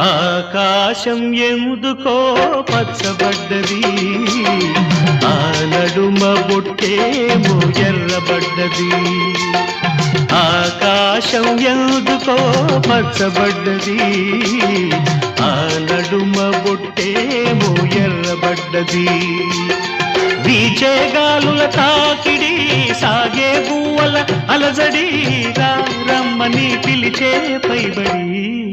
ఆకాశం ఎందుకో పచ్చబడ్డది? ఆ నడుమ బొట్టేమో ఎర్రబడ్డది. ఆకాశం ఎందుకో పచ్చబడ్డది? ఆ నడుమ బొట్టేమో ఎర్రబడ్డది. వీచే గాలుల తాకిడి సాగే పువ్వల అలజడి పైబడి